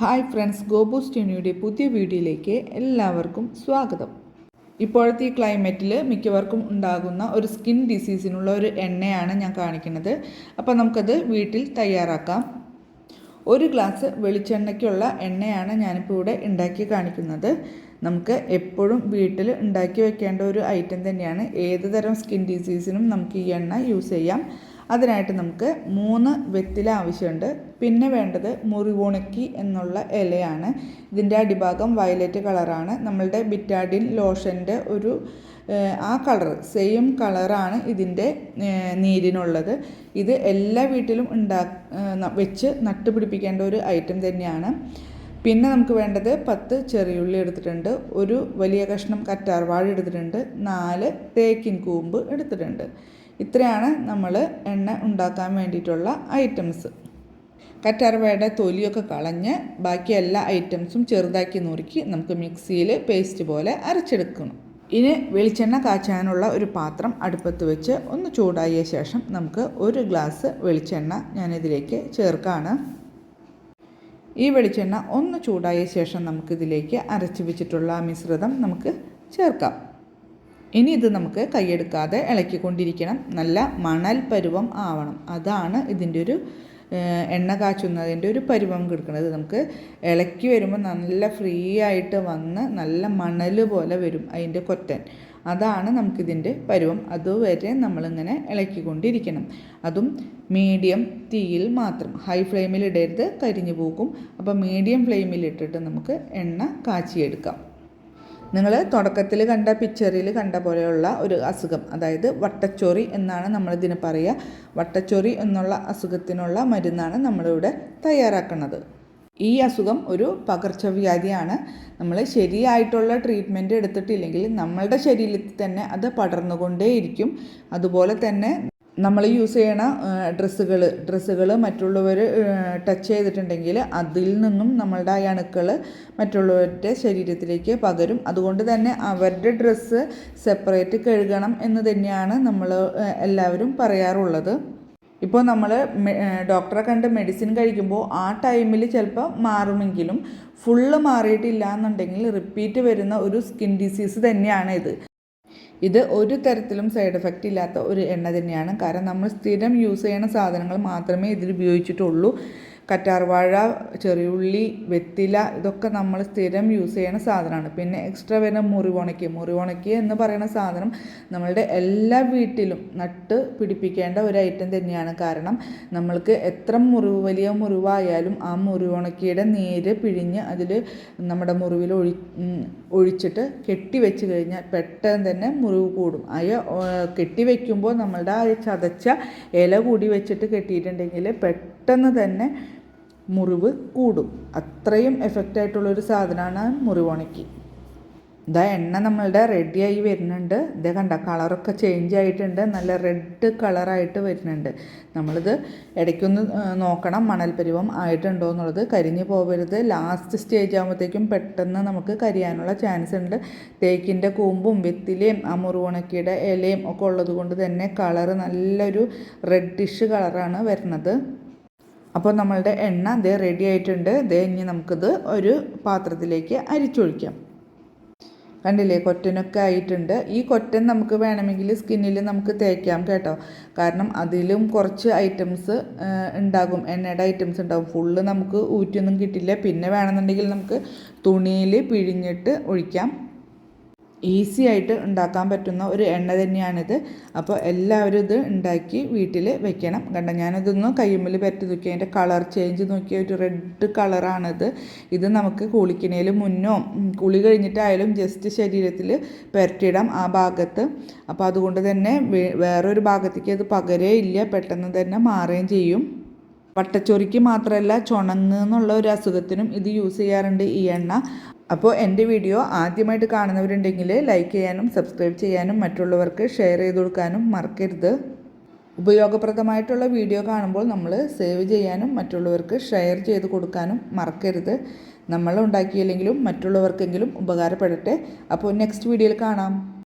Hi friends ഗോബൂസ് ടിനിയുടെ പുതിയ വീഡിയോയിലേക്ക് എല്ലാവർക്കും സ്വാഗതം. ഇപ്പോഴത്തെ ഈ ക്ലൈമറ്റിൽ മിക്കവർക്കും ഉണ്ടാകുന്ന ഒരു സ്കിൻ ഡിസീസിനുള്ള ഒരു എണ്ണയാണ് ഞാൻ കാണിക്കുന്നത്. അപ്പോൾ നമുക്കത് വീട്ടിൽ തയ്യാറാക്കാം. ഒരു ഗ്ലാസ് വെളിച്ചെണ്ണയ്ക്കുള്ള എണ്ണയാണ് ഞാനിപ്പോൾ ഇവിടെ ഉണ്ടാക്കി കാണിക്കുന്നത്. നമുക്ക് എപ്പോഴും വീട്ടിൽ ഉണ്ടാക്കി വെക്കേണ്ട ഒരു ഐറ്റം തന്നെയാണ്. ഏത് തരം സ്കിൻ ഡിസീസിനും നമുക്ക് ഈ എണ്ണ യൂസ് ചെയ്യാം. അതിനായിട്ട് നമുക്ക് മൂന്ന് വെറ്റില ആവശ്യമുണ്ട്. പിന്നെ വേണ്ടത് മുറിവുണക്കി എന്നുള്ള ഇലയാണ്. ഇതിന്റെ അടിഭാഗം വയലറ്റ് കളറാണ്. നമ്മളുടെ ബിറ്റാഡിൻ ലോഷന്റെ ഒരു ആ കളർ സെയിം കളറാണ് ഇതിന്റെ നീരിനുള്ളത്. ഇത് എല്ലാ വീട്ടിലും ഉണ്ടാ വെച്ച് നട്ടുപിടിപ്പിക്കേണ്ട ഒരു ഐറ്റം തന്നെയാണ്. പിന്നെ നമുക്ക് വേണ്ടത് പത്ത് ചെറിയുള്ളി എടുത്തിട്ടുണ്ട്. ഒരു വലിയ കഷ്ണം കറ്റാർവാഴ എടുത്തിട്ടുണ്ട്. നാല് തേക്കിൻ കൂമ്പ് എടുത്തിട്ടുണ്ട്. ഇത്രയാണ് നമ്മൾ എണ്ണ ഉണ്ടാക്കാൻ വേണ്ടിയിട്ടുള്ള ഐറ്റംസ് കറ്റാർവാഴയുടെ തൊലിയൊക്കെ കളഞ്ഞ് ബാക്കി എല്ലാ ഐറ്റംസും ചെറുതാക്കി നുറുക്കി നമുക്ക് മിക്സിയിൽ പേസ്റ്റ് പോലെ അരച്ചെടുക്കണം. ഇനി വെളിച്ചെണ്ണ കാച്ചാനുള്ള ഒരു പാത്രം അടുപ്പത്ത് വെച്ച് ഒന്ന് ചൂടായ ശേഷം നമുക്ക് ഒരു ഗ്ലാസ് വെളിച്ചെണ്ണ ഞാനിതിലേക്ക് ചേർക്കാണ്. ഈ വെളിച്ചെണ്ണ ഒന്ന് ചൂടായ ശേഷം നമുക്കിതിലേക്ക് അരച്ച് വെച്ചിട്ടുള്ള മിശ്രിതം നമുക്ക് ചേർക്കാം. ഇനി ഇത് നമുക്ക് കൈയെടുക്കാതെ ഇളക്കിക്കൊണ്ടിരിക്കണം. നല്ല മണൽ പരുവം ആവണം. അതാണ് ഇതിന്റെ ഒരു എണ്ണ കാച്ചുന്നതിന്റെ ഒരു പരുവം കിടക്കുന്നത്. നമുക്ക് ഇളക്കി വരുമ്പോൾ നല്ല ഫ്രീ ആയിട്ട് വന്ന് നല്ല മണൽ പോലെ വരും അതിന്റെ കൊറ്റൻ. അതാണ് നമുക്കിതിന്റെ പരുവം. അതുവരെ നമ്മളിങ്ങനെ ഇളക്കിക്കൊണ്ടിരിക്കണം. അതും മീഡിയം തീയിൽ മാത്രം. ഹൈ ഫ്ലെയിമിൽ ഇടരുത് കരിഞ്ഞു പോകും. അപ്പോൾ മീഡിയം ഫ്ലെയിമിൽ ഇട്ടിട്ട് നമുക്ക് എണ്ണ കാച്ചിയെടുക്കാം. നിങ്ങൾ തുടക്കത്തിൽ കണ്ട പിക്ചറിൽ കണ്ട പോലെയുള്ള ഒരു അസുഖം. അതായത് വട്ടച്ചൊറി എന്നാണ് നമ്മളിതിന് പറയുക വട്ടച്ചൊറി എന്നുള്ള അസുഖത്തിനുള്ള മരുന്നാണ് നമ്മളിവിടെ തയ്യാറാക്കുന്നത് ഈ അസുഖം ഒരു പകർച്ചവ്യാധിയാണ്. നമ്മൾ ശരിയായിട്ടുള്ള ട്രീറ്റ്മെന്റ് എടുത്തിട്ടില്ലെങ്കിൽ നമ്മളുടെ ശരീരത്തിൽ തന്നെ അത് പടർന്നുകൊണ്ടേയിരിക്കും. അതുപോലെ തന്നെ നമ്മൾ യൂസ് ചെയ്യണ ഡ്രസ്സുകൾ ഡ്രസ്സുകൾ മറ്റുള്ളവർ ടച്ച് ചെയ്തിട്ടുണ്ടെങ്കിൽ അതിൽ നിന്നും നമ്മളുടെ ആ അണുക്കൾ മറ്റുള്ളവരുടെ ശരീരത്തിലേക്ക് പകരും. അതുകൊണ്ട് തന്നെ അവരുടെ ഡ്രസ്സ് സെപ്പറേറ്റ് കഴുകണം എന്ന് തന്നെയാണ് നമ്മൾ എല്ലാവരും പറയാറുള്ളത്. ഇപ്പോൾ നമ്മൾ ഡോക്ടറെ കണ്ട് മെഡിസിൻ കഴിക്കുമ്പോൾ ആ ടൈമിൽ ചിലപ്പോൾ മാറുമെങ്കിലും ഫുള്ള് മാറിയിട്ടില്ല എന്നുണ്ടെങ്കിൽ റിപ്പീറ്റ് വരുന്ന ഒരു സ്കിൻ ഡിസീസ് തന്നെയാണ് ഇത്. ഇത് ഒരു തരത്തിലും സൈഡ് എഫക്റ്റ് ഇല്ലാത്ത ഒരു എണ്ണ തന്നെയാണ്. കാരണം നമ്മൾ സ്ഥിരം യൂസ് ചെയ്യുന്ന സാധനങ്ങൾ മാത്രമേ ഇതിൽ ഉപയോഗിച്ചിട്ടുള്ളൂ. കറ്റാർവാഴ ചെറിയുള്ളി വെത്തില ഇതൊക്കെ നമ്മൾ സ്ഥിരം യൂസ് ചെയ്യുന്ന സാധനമാണ്. പിന്നെ എക്സ്ട്രാ വരുന്ന മുറിവുണക്കി. മുറിവുണക്കി എന്ന് പറയുന്ന സാധനം നമ്മളുടെ എല്ലാ വീട്ടിലും നട്ട് പിടിപ്പിക്കേണ്ട ഒരു ഐറ്റം തന്നെയാണ്. കാരണം നമ്മൾക്ക് എത്ര മുറിവ് വലിയ മുറിവായാലും ആ മുറിവുണക്കിയുടെ നീര് പിഴിഞ്ഞ് അതിൽ നമ്മുടെ മുറിവിൽ ഒഴി ഒഴിച്ചിട്ട് കെട്ടി വെച്ച് കഴിഞ്ഞാൽ പെട്ടെന്ന് തന്നെ മുറിവ് കൂടും. അയ കെട്ടി വെക്കുമ്പോൾ നമ്മളുടെ ആ ചതച്ച ഇല കൂടി വെച്ചിട്ട് കെട്ടിയിട്ടുണ്ടെങ്കിൽ പെട്ടെന്ന് തന്നെ മുറിവ് കൂടും. അത്രയും എഫക്റ്റ് എഫക്റ്റായിട്ടുള്ളൊരു സാധനമാണ് മുറിവുണക്കി ഇതാ എണ്ണ നമ്മളുടെ റെഡിയായി വരുന്നുണ്ട്. ഇതേ കണ്ട കളറൊക്കെ ചേഞ്ച് ആയിട്ടുണ്ട്. നല്ല റെഡ് കളറായിട്ട് വരുന്നുണ്ട്. നമ്മളിത് ഇടയ്ക്കൊന്ന് നോക്കണം. മണൽപരിവം ആയിട്ടുണ്ടോ എന്നുള്ളത് കരിഞ്ഞു പോകരുത് ലാസ്റ്റ് സ്റ്റേജ് ആകുമ്പോഴത്തേക്കും പെട്ടെന്ന് നമുക്ക് കരിയാനുള്ള ചാൻസ് ഉണ്ട്. തേക്കിന്റെ കൂമ്പും വെത്തിലയും ആ മുറിവുണക്കിയുടെ ഇലയും ഒക്കെ ഉള്ളത് കൊണ്ട് തന്നെ കളറ് നല്ലൊരു റെഡിഷ് കളറാണ് വരുന്നത്. അപ്പോൾ നമ്മളുടെ എണ്ണ ദേ റെഡി ആയിട്ടുണ്ട്. ദേ ഇനി നമുക്കിത് ഒരു പാത്രത്തിലേക്ക് അരിച്ചൊഴിക്കാം. കണ്ടില്ലേ? കൊറ്റനൊക്കെ ആയിട്ടുണ്ട്. ഈ കൊറ്റൻ നമുക്ക് വേണമെങ്കിൽ സ്കിന്നിൽ നമുക്ക് തേക്കാം കേട്ടോ. കാരണം അതിലും കുറച്ച് ഐറ്റംസ് ഉണ്ടാകും. എണ്ണയുടെ ഐറ്റംസ് ഉണ്ടാകും. ഫുള്ള് നമുക്ക് ഊറ്റൊന്നും കിട്ടില്ല. പിന്നെ വേണമെന്നുണ്ടെങ്കിൽ നമുക്ക് തുണിയിൽ പിഴിഞ്ഞിട്ട് ഒഴിക്കാം. ഈസി ആയിട്ട് ഉണ്ടാക്കാൻ പറ്റുന്ന ഒരു എണ്ണ തന്നെയാണിത്. അപ്പോൾ എല്ലാവരും ഇത് ഉണ്ടാക്കി വീട്ടിൽ വെക്കണം. കണ്ട ഞാനതൊന്ന് കയ്യുമ്പിൽ പറ്റി നോക്കി അതിന്റെ കളർ ചേഞ്ച് നോക്കിയ ഒരു റെഡ് കളറാണിത്. ഇത് നമുക്ക് കുളിക്കുന്നതിൽ മുന്നോ കുളി കഴിഞ്ഞിട്ടായാലും ജസ്റ്റ് ശരീരത്തിൽ പുരട്ടിയിടാം ആ ഭാഗത്ത്. അപ്പോൾ അതുകൊണ്ട് തന്നെ വേറൊരു ഭാഗത്തേക്ക് അത് പകരേ ഇല്ല പെട്ടെന്ന് തന്നെ മാറുകയും ചെയ്യും. വട്ടച്ചൊറിക്ക് മാത്രമല്ല ചുണങ്ങ് എന്നുള്ള ഒരു അസുഖത്തിനും ഇത് യൂസ് ചെയ്യാറുണ്ട് ഈ എണ്ണ. അപ്പോൾ എന്റെ വീഡിയോ ആദ്യമായിട്ട് കാണുന്നവരുണ്ടെങ്കിൽ ലൈക്ക് ചെയ്യാനും സബ്സ്ക്രൈബ് ചെയ്യാനും മറ്റുള്ളവർക്ക് ഷെയർ ചെയ്ത് കൊടുക്കാനും മറക്കരുത്. ഉപയോഗപ്രദമായിട്ടുള്ള വീഡിയോ കാണുമ്പോൾ നമ്മൾ സേവ് ചെയ്യാനും മറ്റുള്ളവർക്ക് ഷെയർ ചെയ്ത് കൊടുക്കാനും മറക്കരുത്. നമ്മൾ ഉണ്ടാക്കിയില്ലെങ്കിലും മറ്റുള്ളവർക്കെങ്കിലും ഉപകാരപ്പെടട്ടെ. അപ്പോൾ നെക്സ്റ്റ് വീഡിയോയിൽ കാണാം.